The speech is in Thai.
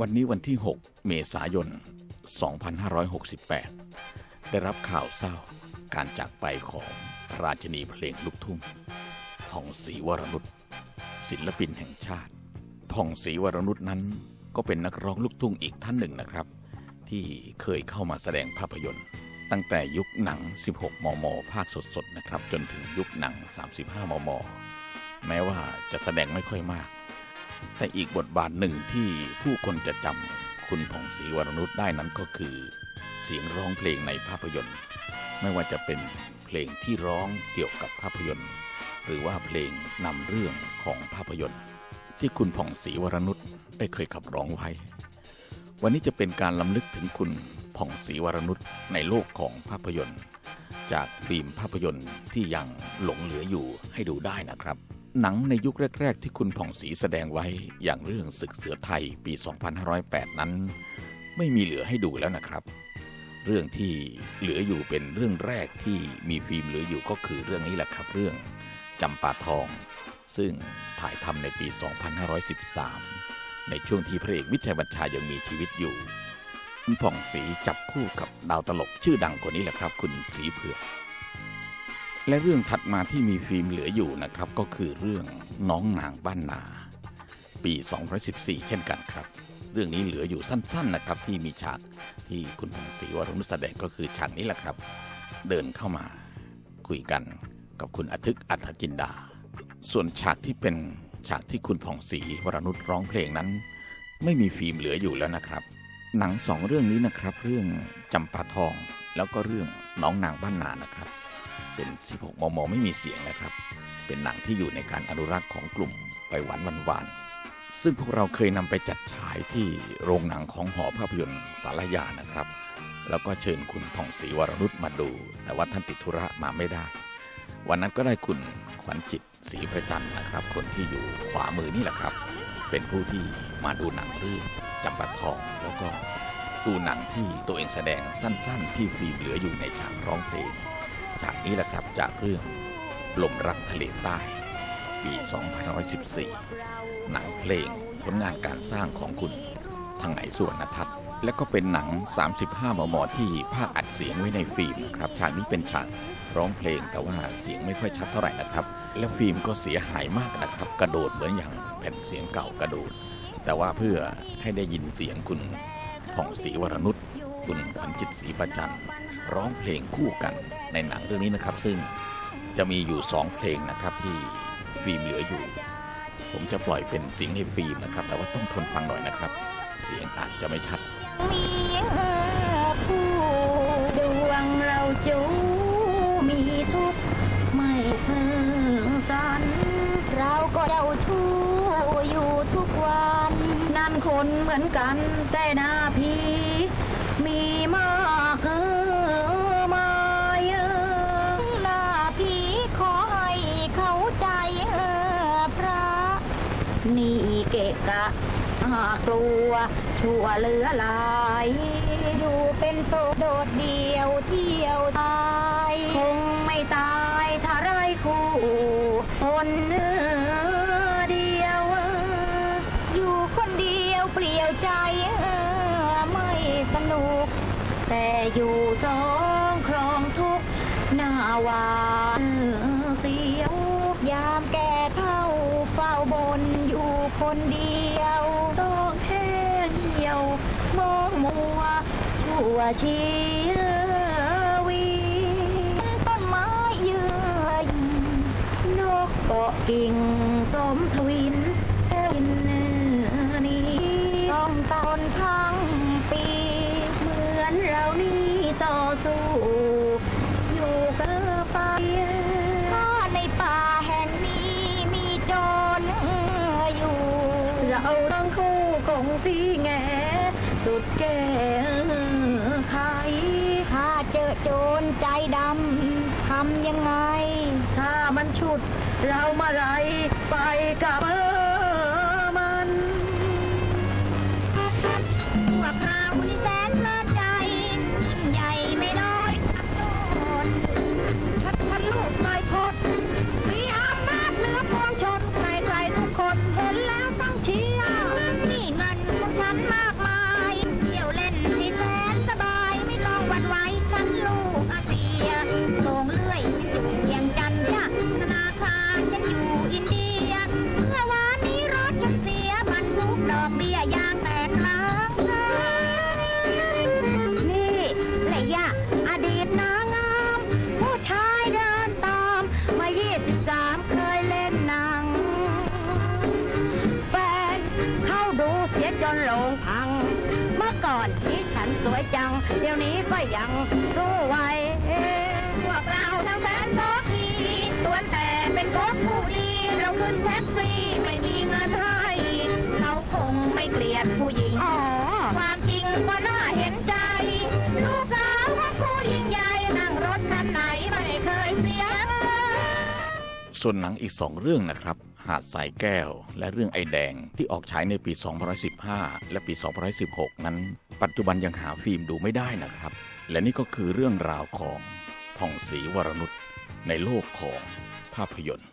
วันนี้วันที่ 6 เมษายน 2568 ได้รับข่าวเศร้าการจากไปของราชนีเพลงลูกทุ่งทองศรีวรนุชศิลปินแห่งชาติทองศรีวรนุชนั้นก็เป็นนักร้องลูกทุ่งอีกท่านหนึ่งนะครับ ที่เคยเข้ามาแสดงภาพยนตร์ ตั้งแต่ยุคหนัง 16 มม ภาคสดๆนะครับ จนถึงยุคหนัง 35 มม แม้ว่าจะแสดงไม่ค่อยมาก แต่อีกบทบาทหนึ่งที่ผู้คนจะจำคุณผ่องศรีวรนุชได้นั้นก็คือ เสียงร้องเพลงในภาพยนตร์ ไม่ว่าจะเป็นเพลงที่ร้องเกี่ยวกับภาพยนตร์ หรือว่าเพลงนำเรื่องของภาพยนตร์ ที่คุณผ่องศรีวรนุชได้เคยขับร้องไว้ วันนี้จะเป็นการล้ำลึกถึงคุณผ่องศรีวรนุชในโลกของภาพยนตร์ จากฟิล์มภาพยนตร์ที่ยังหลงเหลืออยู่ให้ดูได้นะครับ หนังในยุคแรก ๆ ที่คุณผ่องศรีแสดงไว้อย่างเรื่องศึกเสือไทยปี 2508 นั้น ไม่มีเหลือให้ดูแล้วนะครับ เรื่องที่เหลืออยู่เป็นเรื่องแรกที่มีฟิล์มเหลืออยู่ก็คือเรื่องนี้แหละครับเรื่องจำปาทอง ซึ่งถ่ายทำในปี 2513 ในช่วงที่พระเอกวิชัยบัญชายังมีชีวิตอยู่คุณผ่องศรีจับคู่กับดาวตลกชื่อดังคนนี้แหละครับ คุณศรีเผือก และเรื่องถัดมาที่มีฟิล์มเหลืออยู่นะครับ ก็คือเรื่องน้องนางบ้านนา ปี 2014 เช่นกันครับ เรื่องนี้เหลืออยู่สั้น ๆนะครับ ที่มีฉากที่คุณผ่องศรีวรนุชแสดงก็คือฉากนี้แหละครับ เดินเข้ามาคุยกันกับคุณอาทึกอัธจินดา ส่วนฉากที่เป็นฉากที่คุณผ่องศรีวรนุชร้องเพลงนั้น ไม่มีฟิล์มเหลืออยู่แล้วนะครับ หนังสองเรื่องนี้นะครับ เรื่องจำปาทองแล้วก็เรื่องน้องนางบ้านนานะครับ เป็น 16 มม ไม่มีเสียงนะครับ เป็นหนังที่อยู่ในการอนุรักษ์ของกลุ่มไปหวานวันวานซึ่งพวกเราเคยนำไปจัดฉายที่โรงหนังของหอภาพยนตร์สารยานะครับ แล้วก็เชิญคุณผ่องศรีวรนุชมาดู แต่ว่าท่านติดธุระมาไม่ได้ วันนั้นก็ได้คุณขวัญจิตศรีประจันนะครับ คนที่อยู่ขวามือนี่แหละครับ เป็นผู้ที่มาดูหนังเรื่องจำปาทองแล้วก็ดูหนังที่ตัวเองแสดงสั้นๆ ที่ฟิล์มเหลืออยู่ในฉากร้องเพลง ฉากนี้แหละครับจากเรื่องลมรักทะเลใต้ปี2514 หนังเพลงผลงานการสร้างของคุณทางไหนส่วนนทัศน์และก็เป็นหนัง 35 มม ที่ภาคอัดเสียงไว้ในฟิล์มนะครับ ฉากนี้เป็นฉากร้องเพลงแต่ว่าเสียงไม่ค่อยชัดเท่าไหร่นะครับ และฟิล์มก็เสียหายมากนะครับ กระโดดเหมือนอย่างแผ่นเสียงเก่ากระโดด แต่ว่าเพื่อให้ได้ยินเสียงคุณผ่องศรีวรนุชคุณขวัญจิตศรีประจันท ร้องเพลงคู่กันในหนังเรื่องนี้นะครับ ซึ่งจะมีอยู่สองเพลงนะครับที่ฟิล์มเหลืออยู่ ผมจะปล่อยเป็นเสียงในฟิล์มนะครับ แต่ว่าต้องทนฟังหน่อยนะครับ เสียงอาจจะไม่ชัดมีผู้ดวงเราจูมีทุกไม่เพิ่งสันเราก็เจ้าชู้อยู่ทุกวัน นั่นคนเหมือนกันแต่หน้าพี่ กะกะหากลัวชั่วเหลือหลาย อยู่เป็นโสดโดดเดียวเที่ยวตายคงไม่ตายถ้าไรคู่คนเนื้อเดียว อยู่คนเดียวเปลี่ยวใจไม่สนุก แต่อยู่สองครองทุกหน้าวานเสียวยามแก่เท่า เฝ้าบนอยู่คนเดียวต้องแค่เดียวมองมัวชั่วชีวีต้นไม้เยืนนกเกาะกิ่งสมทวินเอิ้นนี้ต้องตอนทั้งปี เหมือนเรานี่ต่อสู้อยู่กันไป เราต้องคู่คงสีแงสุดแก่ไขถ้าเจอโจรใจดำทำยังไง ถ้ามันฉุด เรามาไรไปกับเออ ยวนี้ก็ยังสู้ไหวพวกเราทั้งแฟนก็ทีตัวแต่เป็นก๊กผู้ดี เราขึ้นแท็กซี่ไม่มีเงินให้เราคงไม่เกลียดผู้หญิง ความจริงก็น่าเห็นใจ ลูกสาวของผู้ยิ่งใหญ่นั่งรถคันไหนไม่เคยเสียเงินส่วนหนังอีกสองเรื่องนะครับ หาดสายแก้วและเรื่องไอแดงที่ออกฉายในปี 2015 และปี 2016 นั้น ปัจจุบันยังหาฟิล์มดูไม่ได้นะครับ และนี่ก็คือเรื่องราวของผ่องศรีวรนุชในโลกของภาพยนตร์